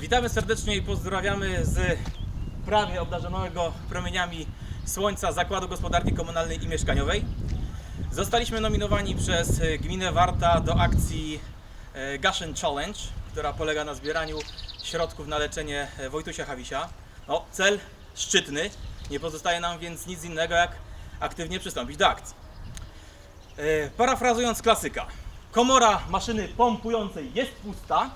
Witamy serdecznie i pozdrawiamy z prawie obdarzonego promieniami słońca Zakładu Gospodarki Komunalnej i Mieszkaniowej. Zostaliśmy nominowani przez gminę Warta do akcji e, Gaszyn Challenge, która polega na zbieraniu środków na leczenie e, Wojtusia Hawisia. No, cel szczytny. Nie pozostaje nam więc nic innego jak aktywnie przystąpić do akcji. E, Parafrazując klasyka, komora maszyny pompującej jest pusta,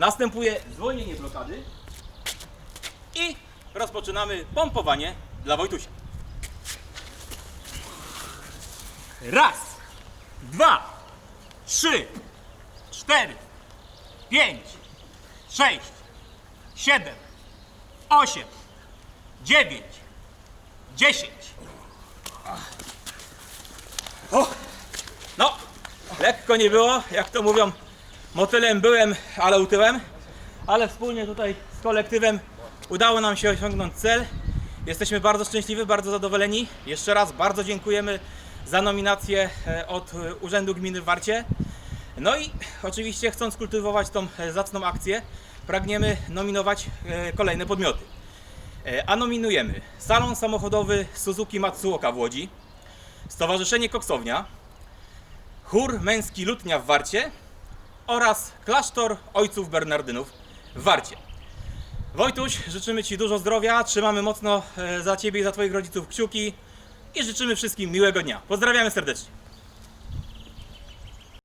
następuje zwolnienie blokady i rozpoczynamy pompowanie dla Wojtusia. Raz, dwa, trzy, cztery, pięć, sześć, siedem, osiem, dziewięć, dziesięć. O! No, lekko nie było, jak to mówią, motylem byłem, ale utyłem, ale wspólnie tutaj z kolektywem udało nam się osiągnąć cel. Jesteśmy bardzo szczęśliwi, bardzo zadowoleni. Jeszcze raz bardzo dziękujemy za nominację e, od e, Urzędu Gminy w Warcie. No i oczywiście chcąc kultywować tą e, zacną akcję, pragniemy nominować kolejne podmioty. A nominujemy Salon Samochodowy Suzuki Matsuoka w Łodzi, Stowarzyszenie Koksownia, Chór Męski Lutnia w Warcie oraz Klasztor Ojców Bernardynów w Warcie. Wojtuś, życzymy Ci dużo zdrowia, trzymamy mocno e, za Ciebie i za Twoich rodziców kciuki i życzymy wszystkim miłego dnia. Pozdrawiamy serdecznie.